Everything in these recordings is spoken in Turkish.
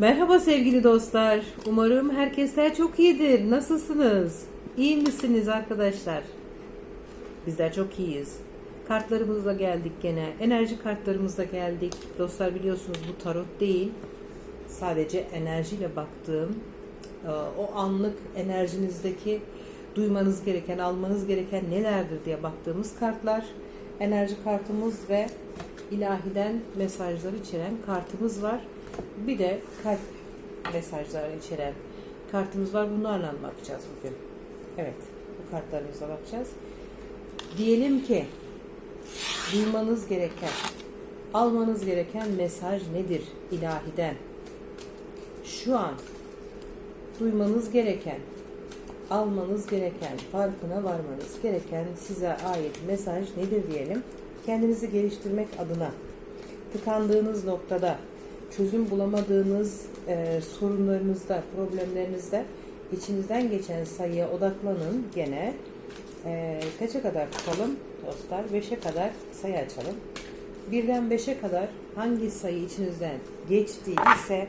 Merhaba sevgili dostlar. Umarım herkesler çok iyidir. Nasılsınız? İyi misiniz arkadaşlar? Bizler çok iyiyiz. Kartlarımızla geldik gene. Enerji kartlarımızla geldik. Dostlar biliyorsunuz bu tarot değil. Sadece enerjiyle baktığım, e, o anlık enerjinizdeki duymanız gereken, almanız gereken nelerdir diye baktığımız kartlar. Enerji kartımız ve ilahiden mesajları içeren kartımız var. Bir de kalp mesajları içeren kartımız var. Bunlarla bakacağız bugün. Evet, bu kartlarımıza bakacağız. Diyelim ki duymanız gereken, almanız gereken mesaj nedir ilahiden? Şu an duymanız gereken, almanız gereken, farkına varmanız gereken size ait mesaj nedir diyelim. Kendinizi geliştirmek adına tıkandığınız noktada çözüm bulamadığınız e, sorunlarınızda, problemlerinizde içinizden geçen sayıya odaklanın gene. E, kaça kadar tutalım dostlar? 5'e kadar sayı açalım. Birden 5'e kadar hangi sayı içinizden geçtiyse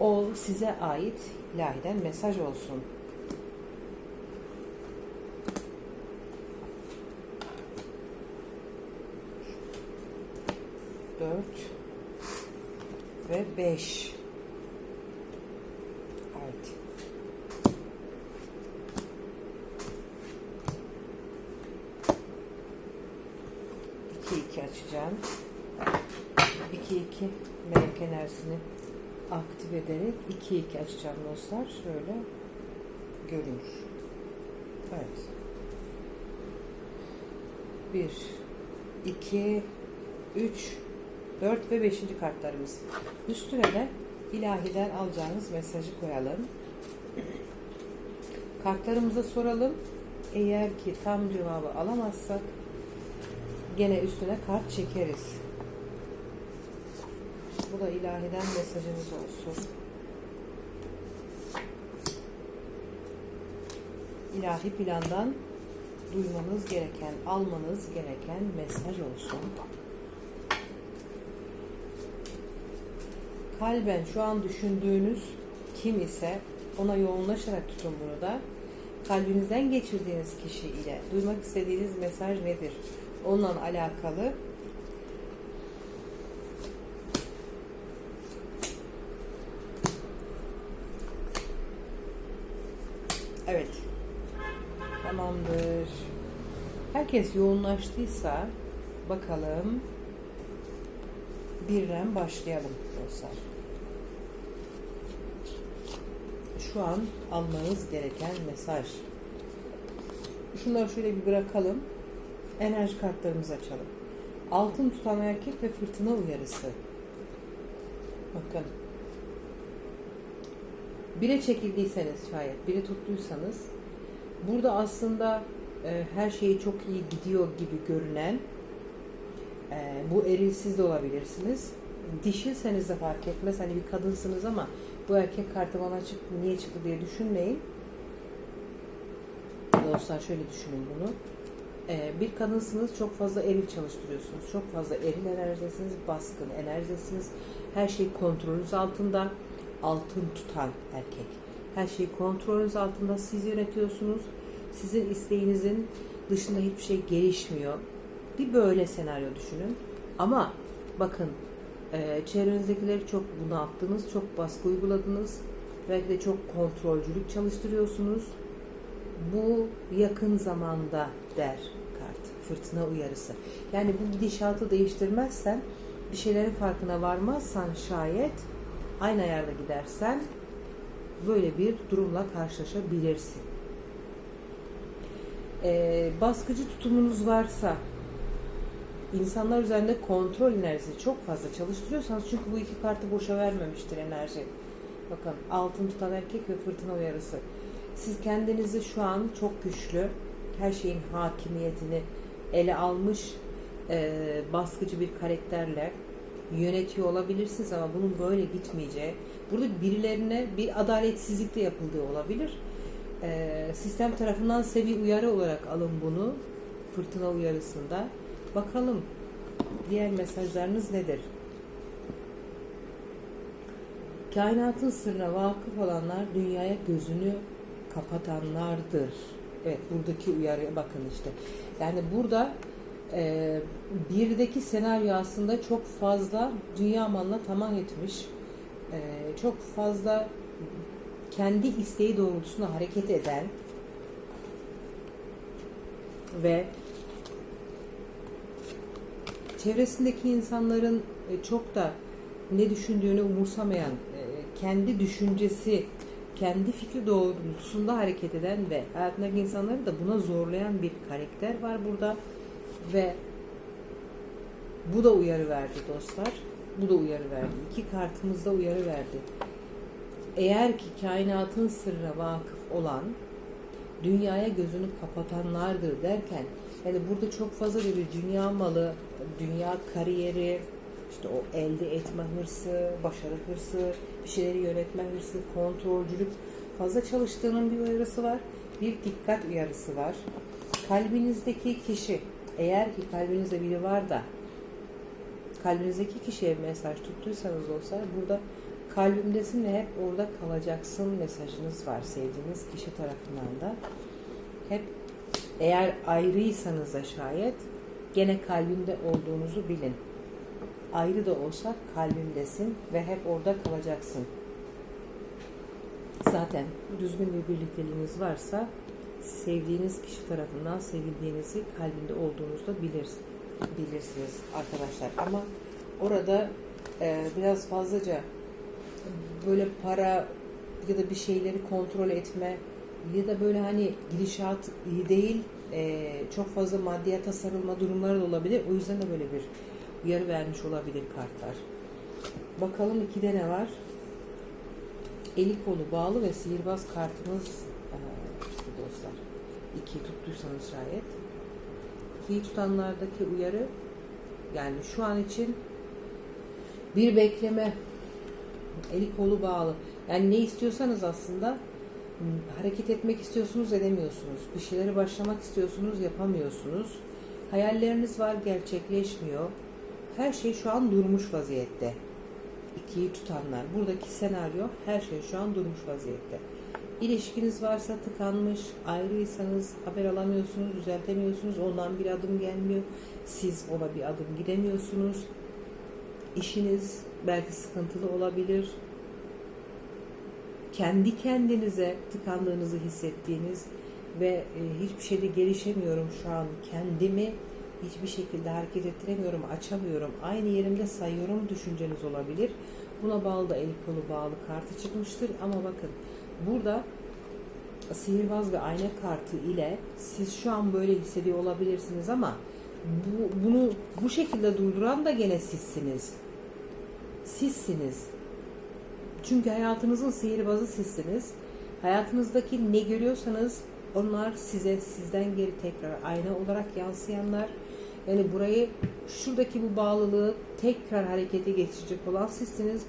o size ait ilahiden mesaj olsun. Dört ve beş. Evet. İki iki açacağım. İki iki melek enerjisini aktif ederek 2-2 açacağım dostlar. Şöyle görünür. Evet. 1 2 3 4 ve 5. kartlarımız. Üstüne de ilahiden alacağınız mesajı koyalım. Kartlarımıza soralım. Eğer ki tam cevabı alamazsak gene üstüne kart çekeriz. Bu da ilahiden mesajımız olsun. İlahi plandan duymanız gereken, almanız gereken mesaj olsun. Kalben şu an düşündüğünüz kim ise ona yoğunlaşarak tutun bunu da. Kalbinizden geçirdiğiniz kişi ile duymak istediğiniz mesaj nedir? Onunla alakalı Evet. Tamamdır. Herkes yoğunlaştıysa bakalım birden başlayalım dostlar. Şu an almanız gereken mesaj. Şunları şöyle bir bırakalım. Enerji kartlarımızı açalım. Altın tutan erkek ve fırtına uyarısı. Bakın. Bire çekildiyseniz şayet, bire tuttuysanız burada aslında e, her şeyi çok iyi gidiyor gibi görünen e, bu eril siz de olabilirsiniz. Dişilseniz de fark etmez. Hani bir kadınsınız ama bu erkek kartı bana çıktı, niye çıktı diye düşünmeyin. Dostlar şöyle düşünün bunu. E, bir kadınsınız çok fazla eril çalıştırıyorsunuz. Çok fazla eril enerjisiniz, baskın enerjisiniz. Her şey kontrolünüz altında altın tutan erkek. Her şey kontrolünüz altında siz yönetiyorsunuz. Sizin isteğinizin dışında hiçbir şey gelişmiyor. Bir böyle senaryo düşünün. Ama bakın e, çevrenizdekileri çok bunalttınız, çok baskı uyguladınız. Belki de çok kontrolcülük çalıştırıyorsunuz. Bu yakın zamanda der kart. Fırtına uyarısı. Yani bu gidişatı değiştirmezsen bir şeylerin farkına varmazsan şayet aynı ayarda gidersen böyle bir durumla karşılaşabilirsin. Ee, baskıcı tutumunuz varsa insanlar üzerinde kontrol enerjisi çok fazla çalıştırıyorsanız çünkü bu iki kartı boşa vermemiştir enerji. Bakın altın tutan erkek ve fırtına uyarısı. Siz kendinizi şu an çok güçlü, her şeyin hakimiyetini ele almış e, baskıcı bir karakterle yönetiyor olabilirsiniz ama bunun böyle gitmeyeceği, burada birilerine bir adaletsizlik de yapıldığı olabilir. Ee, sistem tarafından bir uyarı olarak alın bunu, fırtına uyarısında. Bakalım diğer mesajlarınız nedir? Kainatın sırrına vakıf olanlar dünyaya gözünü kapatanlardır. Evet buradaki uyarıya bakın işte. Yani burada e, birdeki senaryo aslında çok fazla dünya malına tamah etmiş. E, çok fazla kendi isteği doğrultusunda hareket eden ve çevresindeki insanların e, çok da ne düşündüğünü umursamayan, e, kendi düşüncesi, kendi fikri doğrultusunda hareket eden ve hayatındaki insanları da buna zorlayan bir karakter var burada ve bu da uyarı verdi dostlar. Bu da uyarı verdi. İki kartımız da uyarı verdi. Eğer ki kainatın sırrına vakıf olan dünyaya gözünü kapatanlardır derken yani burada çok fazla bir dünya malı, dünya kariyeri, işte o elde etme hırsı, başarı hırsı, bir şeyleri yönetme hırsı, kontrolcülük fazla çalıştığının bir uyarısı var. Bir dikkat uyarısı var. Kalbinizdeki kişi, eğer ki kalbinizde biri var da kalbinizdeki kişiye mesaj tuttuysanız olsa burada kalbimdesin ve hep orada kalacaksın mesajınız var sevdiğiniz kişi tarafından da. Hep eğer ayrıysanız da şayet gene kalbimde olduğunuzu bilin. Ayrı da olsa kalbimdesin ve hep orada kalacaksın. Zaten düzgün bir birlikteliğiniz varsa sevdiğiniz kişi tarafından sevildiğinizi kalbinde olduğunuzda bilir, bilirsiniz arkadaşlar. Ama orada e, biraz fazlaca böyle para ya da bir şeyleri kontrol etme ya da böyle hani gidişat iyi değil e, çok fazla maddiyata sarılma durumları da olabilir. O yüzden de böyle bir uyarı vermiş olabilir kartlar. Bakalım ikide ne var? Eli kolu bağlı ve sihirbaz kartımız e, dostlar. İkiyi tuttuysanız şayet. İkiyi tutanlardaki uyarı yani şu an için bir bekleme eli kolu bağlı. Yani ne istiyorsanız aslında hareket etmek istiyorsunuz edemiyorsunuz. Bir şeyleri başlamak istiyorsunuz yapamıyorsunuz. Hayalleriniz var gerçekleşmiyor. Her şey şu an durmuş vaziyette. İkiyi tutanlar. Buradaki senaryo her şey şu an durmuş vaziyette. İlişkiniz varsa tıkanmış, ayrıysanız haber alamıyorsunuz, düzeltemiyorsunuz, ondan bir adım gelmiyor. Siz ona bir adım gidemiyorsunuz. İşiniz belki sıkıntılı olabilir. Kendi kendinize tıkandığınızı hissettiğiniz ve e, hiçbir şeyde gelişemiyorum şu an kendimi hiçbir şekilde hareket ettiremiyorum, açamıyorum, aynı yerimde sayıyorum düşünceniz olabilir. Buna bağlı da el kolu bağlı kartı çıkmıştır ama bakın burada sihirbaz ve ayna kartı ile siz şu an böyle hissediyor olabilirsiniz ama bu, bunu bu şekilde durduran da gene sizsiniz. Sizsiniz. Çünkü hayatınızın sihirbazı sizsiniz. Hayatınızdaki ne görüyorsanız onlar size sizden geri tekrar ayna olarak yansıyanlar. Yani burayı şuradaki bu bağlılığı tekrar harekete geçirecek olan sizsiniz.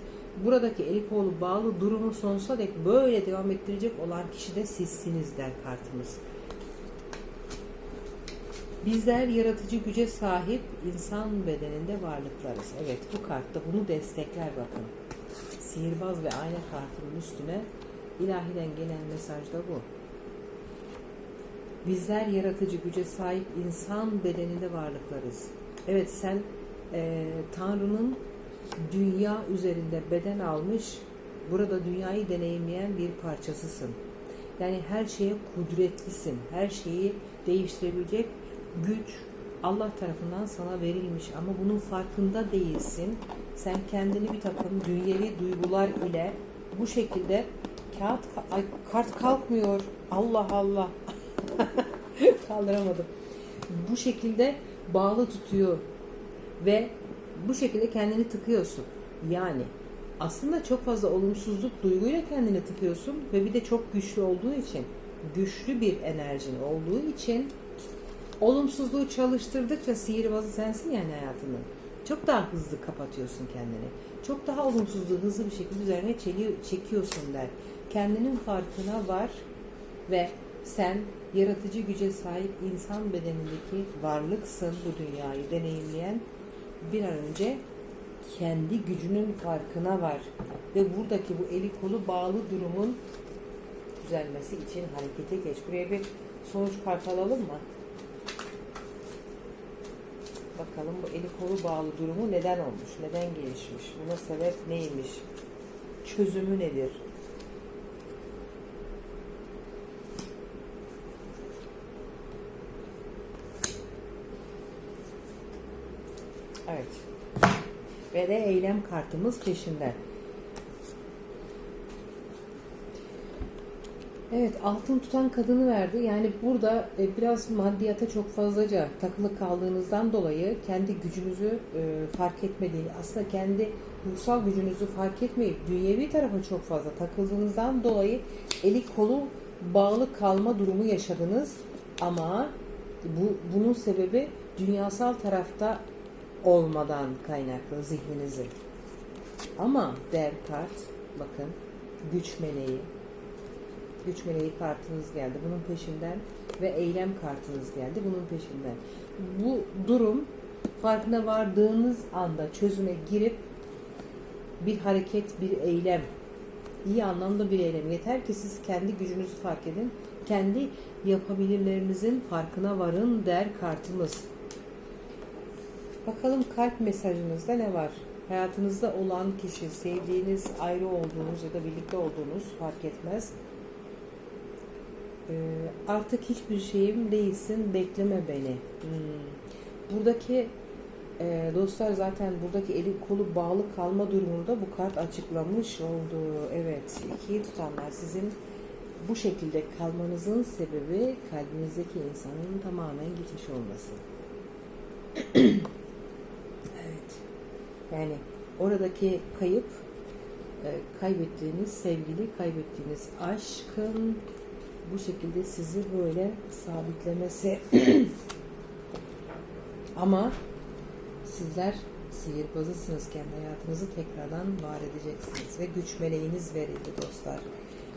Buradaki eli kolu bağlı durumu sonsuza dek böyle devam ettirecek olan kişi de sizsiniz der kartımız. Bizler yaratıcı güce sahip insan bedeninde varlıklarız. Evet bu kartta bunu destekler bakın. Sihirbaz ve ayna kartının üstüne ilahiden gelen mesaj da bu. Bizler yaratıcı güce sahip insan bedeninde varlıklarız. Evet sen e, Tanrı'nın dünya üzerinde beden almış, burada dünyayı deneyimleyen bir parçasısın. Yani her şeye kudretlisin. Her şeyi değiştirebilecek güç Allah tarafından sana verilmiş ama bunun farkında değilsin. Sen kendini bir takım dünyevi duygular ile bu şekilde kağıt ay, kart kalkmıyor. Allah Allah. Kaldıramadım. Bu şekilde bağlı tutuyor ve bu şekilde kendini tıkıyorsun. Yani aslında çok fazla olumsuzluk duyguyla kendini tıkıyorsun ve bir de çok güçlü olduğu için, güçlü bir enerjin olduğu için olumsuzluğu çalıştırdıkça sihirbazı sensin yani hayatını. Çok daha hızlı kapatıyorsun kendini. Çok daha olumsuzluğu hızlı bir şekilde üzerine çekiyorsun der. Kendinin farkına var ve sen yaratıcı güce sahip insan bedenindeki varlıksın bu dünyayı deneyimleyen bir an önce kendi gücünün farkına var ve buradaki bu eli kolu bağlı durumun düzelmesi için harekete geç. Buraya bir sonuç kartı alalım mı? Bakalım bu eli kolu bağlı durumu neden olmuş? Neden gelişmiş? Buna sebep neymiş? Çözümü nedir? Evet. Ve de eylem kartımız peşinde. Evet altın tutan kadını verdi. Yani burada e, biraz maddiyata çok fazlaca takılı kaldığınızdan dolayı kendi gücünüzü e, fark etmediği, aslında kendi ruhsal gücünüzü fark etmeyip dünyevi tarafa çok fazla takıldığınızdan dolayı eli kolu bağlı kalma durumu yaşadınız. Ama bu bunun sebebi dünyasal tarafta olmadan kaynaklı zihninizin. Ama dev kart bakın güç meleği güç meleği kartınız geldi bunun peşinden ve eylem kartınız geldi bunun peşinden. Bu durum farkına vardığınız anda çözüme girip bir hareket, bir eylem, iyi anlamda bir eylem. Yeter ki siz kendi gücünüzü fark edin, kendi yapabilirlerinizin farkına varın der kartımız. Bakalım kalp mesajınızda ne var? Hayatınızda olan kişi, sevdiğiniz, ayrı olduğunuz ya da birlikte olduğunuz fark etmez. Ee, artık hiçbir şeyim değilsin, bekleme beni. Hmm. Buradaki e, dostlar zaten buradaki eli kolu bağlı kalma durumunda bu kart açıklamış oldu. Evet, ikiyi tutanlar sizin bu şekilde kalmanızın sebebi kalbinizdeki insanın tamamen gitmiş olması. evet. Yani oradaki kayıp e, kaybettiğiniz sevgili, kaybettiğiniz aşkın bu şekilde sizi böyle sabitlemesi. Ama sizler sihirbazısınız. Kendi hayatınızı tekrardan var edeceksiniz. Ve güç meleğiniz verildi dostlar.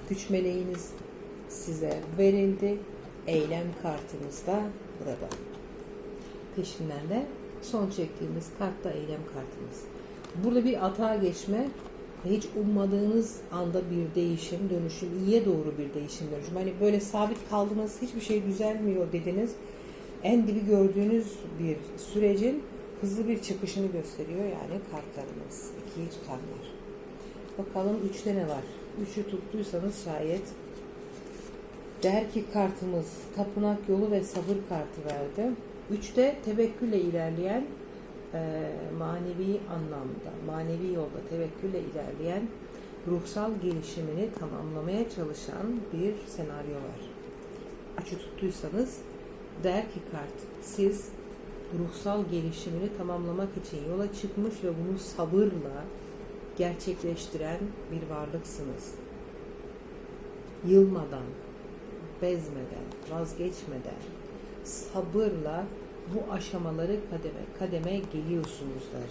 Güç meleğiniz size verildi. Eylem kartınız da burada. Peşinden de son çektiğimiz kart da eylem kartımız. Burada bir atağa geçme hiç ummadığınız anda bir değişim, dönüşüm, iyiye doğru bir değişim, dönüşüm. Hani böyle sabit kaldınız, hiçbir şey düzelmiyor dediniz. En dibi gördüğünüz bir sürecin hızlı bir çıkışını gösteriyor yani kartlarımız. İkiyi tutanlar. Bakalım üçte ne var? Üçü tuttuysanız şayet der ki kartımız tapınak yolu ve sabır kartı verdi. Üçte tevekkülle ilerleyen manevi anlamda, manevi yolda tevekkülle ilerleyen ruhsal gelişimini tamamlamaya çalışan bir senaryo var. Üçü tuttuysanız der ki kart, siz ruhsal gelişimini tamamlamak için yola çıkmış ve bunu sabırla gerçekleştiren bir varlıksınız. Yılmadan, bezmeden, vazgeçmeden, sabırla bu aşamaları kademe kademe geliyorsunuz der.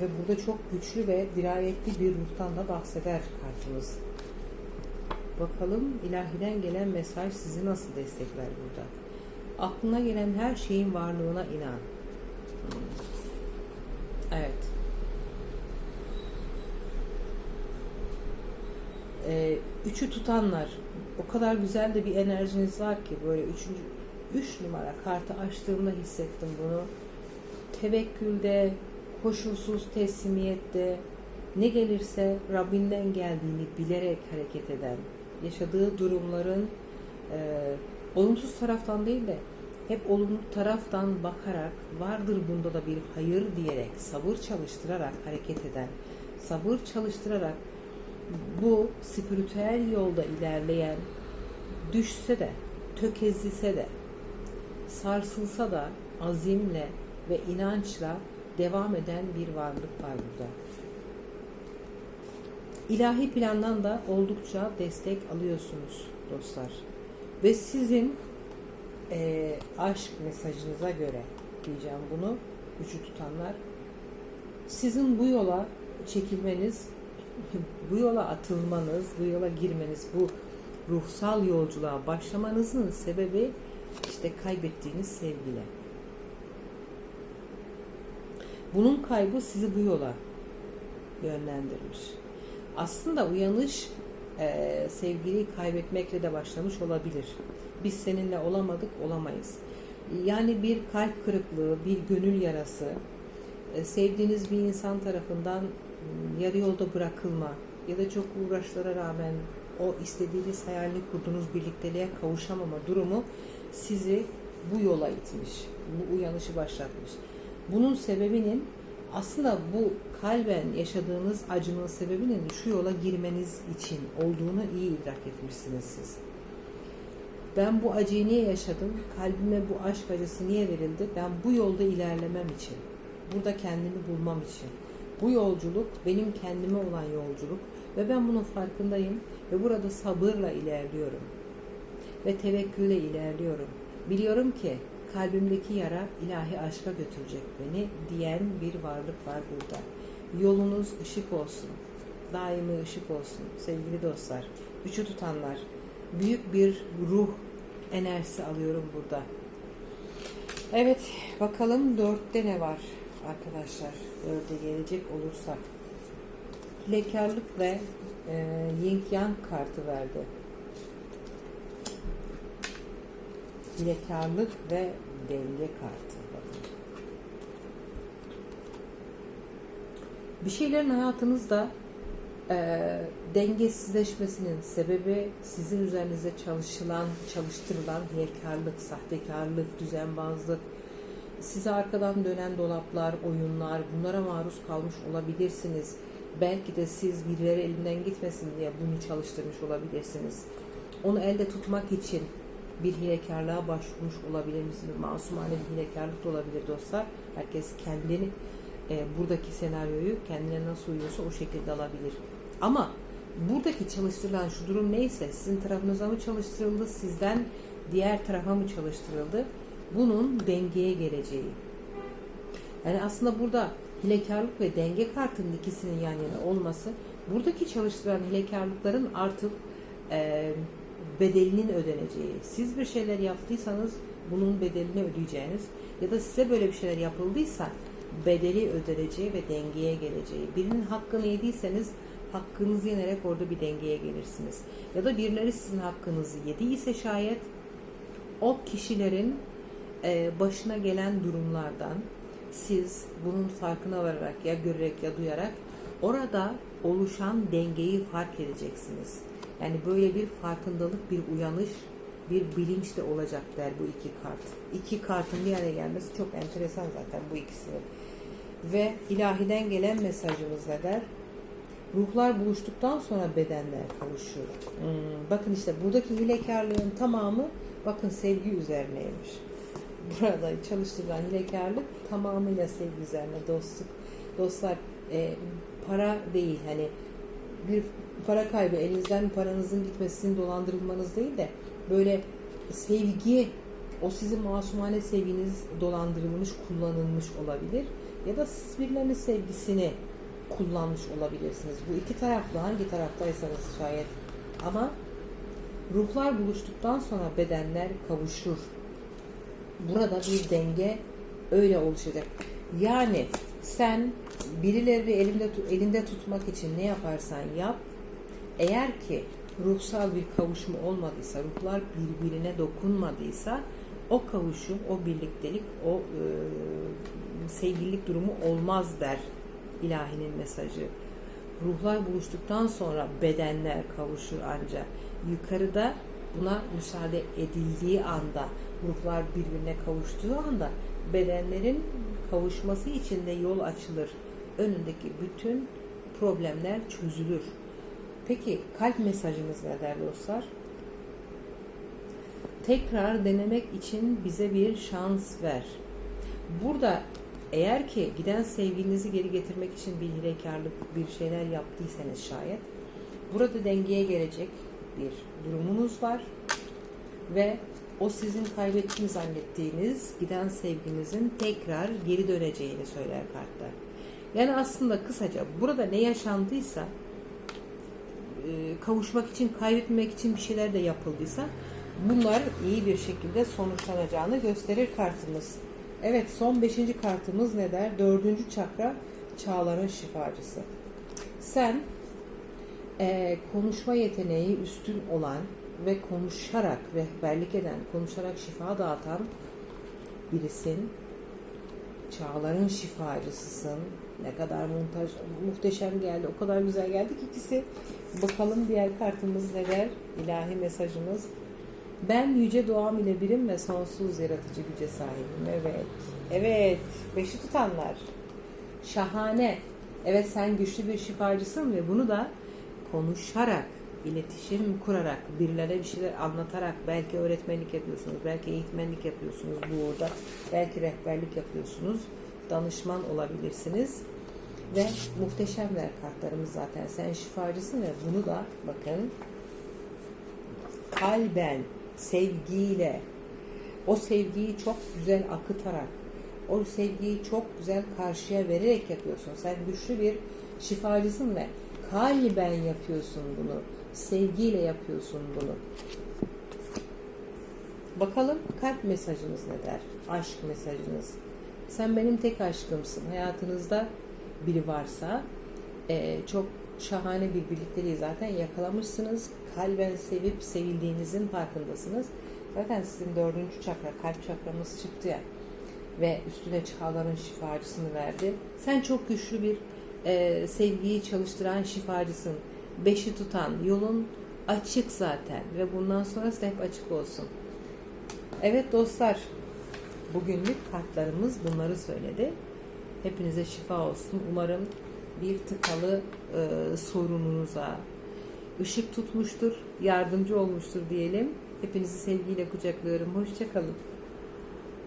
Ve burada çok güçlü ve dirayetli bir ruhtan da bahseder kartımız. Bakalım ilahiden gelen mesaj sizi nasıl destekler burada? Aklına gelen her şeyin varlığına inan. Evet. Ee, üçü tutanlar. O kadar güzel de bir enerjiniz var ki böyle üçüncü 3 numara kartı açtığımda hissettim bunu. Tevekkülde, koşulsuz teslimiyette, ne gelirse Rabbinden geldiğini bilerek hareket eden, yaşadığı durumların e, olumsuz taraftan değil de hep olumlu taraftan bakarak vardır bunda da bir hayır diyerek sabır çalıştırarak hareket eden, sabır çalıştırarak bu spiritüel yolda ilerleyen düşse de, tökezlise de, sarsılsa da azimle ve inançla devam eden bir varlık var burada. İlahi plandan da oldukça destek alıyorsunuz dostlar. Ve sizin e, aşk mesajınıza göre diyeceğim bunu, üçü tutanlar, sizin bu yola çekilmeniz, bu yola atılmanız, bu yola girmeniz, bu ruhsal yolculuğa başlamanızın sebebi işte kaybettiğiniz sevgili. Bunun kaybı sizi bu yola yönlendirmiş. Aslında uyanış e, sevgiliyi kaybetmekle de başlamış olabilir. Biz seninle olamadık, olamayız. Yani bir kalp kırıklığı, bir gönül yarası, e, sevdiğiniz bir insan tarafından m, yarı yolda bırakılma ya da çok uğraşlara rağmen o istediğiniz hayalini kurduğunuz birlikteliğe kavuşamama durumu sizi bu yola itmiş, bu uyanışı başlatmış. Bunun sebebinin aslında bu kalben yaşadığınız acının sebebinin şu yola girmeniz için olduğunu iyi idrak etmişsiniz siz. Ben bu acıyı niye yaşadım? Kalbime bu aşk acısı niye verildi? Ben bu yolda ilerlemem için. Burada kendimi bulmam için. Bu yolculuk benim kendime olan yolculuk ve ben bunun farkındayım ve burada sabırla ilerliyorum. Ve tevekkülle ilerliyorum. Biliyorum ki kalbimdeki yara ilahi aşka götürecek beni diyen bir varlık var burada. Yolunuz ışık olsun. Daimi ışık olsun sevgili dostlar. Üçü tutanlar. Büyük bir ruh enerjisi alıyorum burada. Evet bakalım dörtte ne var arkadaşlar. Dörde gelecek olursak. Hilekarlık ve e, Yin Yang kartı verdi. Hilekarlık ve denge kartı. Bir şeylerin hayatınızda e, dengesizleşmesinin sebebi sizin üzerinize çalışılan, çalıştırılan hilekarlık, sahtekarlık, düzenbazlık, size arkadan dönen dolaplar, oyunlar, bunlara maruz kalmış olabilirsiniz. Belki de siz birileri elinden gitmesin diye bunu çalıştırmış olabilirsiniz. Onu elde tutmak için bir hilekarlığa başvurmuş olabilir misiniz? Masumane bir hilekarlık da olabilir dostlar. Herkes kendini e, buradaki senaryoyu kendine nasıl uyuyorsa o şekilde alabilir. Ama buradaki çalıştırılan şu durum neyse sizin tarafınıza mı çalıştırıldı, sizden diğer tarafa mı çalıştırıldı? Bunun dengeye geleceği. Yani aslında burada hilekarlık ve denge kartının ikisinin yan yana olması buradaki çalıştıran hilekarlıkların artık e, bedelinin ödeneceği. Siz bir şeyler yaptıysanız bunun bedelini ödeyeceğiniz ya da size böyle bir şeyler yapıldıysa bedeli ödeneceği ve dengeye geleceği. Birinin hakkını yediyseniz hakkınızı yenerek orada bir dengeye gelirsiniz. Ya da birileri sizin hakkınızı yediyse şayet o kişilerin e, başına gelen durumlardan siz bunun farkına vararak ya görerek ya duyarak orada oluşan dengeyi fark edeceksiniz. Yani böyle bir farkındalık, bir uyanış, bir bilinç de olacak der bu iki kart. İki kartın bir araya gelmesi çok enteresan zaten bu ikisinin. Ve ilahiden gelen mesajımız ne der? Ruhlar buluştuktan sonra bedenler kavuşur. Hmm, bakın işte buradaki hilekarlığın tamamı bakın sevgi üzerineymiş. Burada çalıştırılan hilekarlık tamamıyla sevgi üzerine dostluk. Dostlar e, para değil hani bir para kaybı elinizden paranızın gitmesinin dolandırılmanız değil de böyle sevgi o sizin masumane sevginiz dolandırılmış, kullanılmış olabilir. Ya da siz birilerinin sevgisini kullanmış olabilirsiniz. Bu iki taraflı hangi taraftaysanız şayet. Ama ruhlar buluştuktan sonra bedenler kavuşur. Burada bir denge öyle oluşacak. Yani sen birileri elinde elinde tutmak için ne yaparsan yap. Eğer ki ruhsal bir kavuşma olmadıysa, ruhlar birbirine dokunmadıysa o kavuşum, o birliktelik, o e, sevgililik durumu olmaz der ilahinin mesajı. Ruhlar buluştuktan sonra bedenler kavuşur ancak. Yukarıda buna müsaade edildiği anda, ruhlar birbirine kavuştuğu anda bedenlerin kavuşması için de yol açılır. Önündeki bütün problemler çözülür. Peki kalp mesajımız ne der dostlar? Tekrar denemek için bize bir şans ver. Burada eğer ki giden sevgilinizi geri getirmek için bir hilekarlık, bir şeyler yaptıysanız şayet burada dengeye gelecek bir durumunuz var ve o sizin kaybettiğini zannettiğiniz giden sevginizin tekrar geri döneceğini söyler kartlar. Yani aslında kısaca burada ne yaşandıysa kavuşmak için, kaybetmek için bir şeyler de yapıldıysa bunlar iyi bir şekilde sonuçlanacağını gösterir kartımız. Evet son beşinci kartımız ne der? Dördüncü çakra çağların şifacısı. Sen eee, konuşma yeteneği üstün olan ve konuşarak rehberlik eden, konuşarak şifa dağıtan birisin. Çağların şifacısısın. Ne kadar montaj, muhteşem geldi. O kadar güzel geldi ki ikisi. Bakalım diğer kartımız ne der? İlahi mesajımız. Ben yüce doğam ile birim ve sonsuz yaratıcı güce sahibim. Evet. Evet. Beşi tutanlar. Şahane. Evet sen güçlü bir şifacısın ve bunu da konuşarak, iletişim kurarak, birilerine bir şeyler anlatarak, belki öğretmenlik yapıyorsunuz, belki eğitmenlik yapıyorsunuz bu orada, belki rehberlik yapıyorsunuz, danışman olabilirsiniz. Ve muhteşemler kartlarımız zaten. Sen şifacısın ve bunu da bakın kalben, sevgiyle, o sevgiyi çok güzel akıtarak, o sevgiyi çok güzel karşıya vererek yapıyorsun. Sen güçlü bir şifacısın ve kalben yapıyorsun bunu. Sevgiyle yapıyorsun bunu. Bakalım kalp mesajınız ne der? Aşk mesajınız. Sen benim tek aşkımsın. Hayatınızda biri varsa eee, çok şahane bir birlikteliği zaten yakalamışsınız. Kalben sevip sevildiğinizin farkındasınız. Zaten sizin dördüncü çakra, kalp çakramız çıktı ya ve üstüne çağların şifacısını verdi. Sen çok güçlü bir eee, sevgiyi çalıştıran şifacısın. Beşi tutan, yolun açık zaten ve bundan sonrası da hep açık olsun. Evet dostlar, bugünlük kartlarımız bunları söyledi. Hepinize şifa olsun. Umarım bir tıkalı e, sorununuza ışık tutmuştur, yardımcı olmuştur diyelim. Hepinizi sevgiyle kucaklıyorum. Hoşçakalın.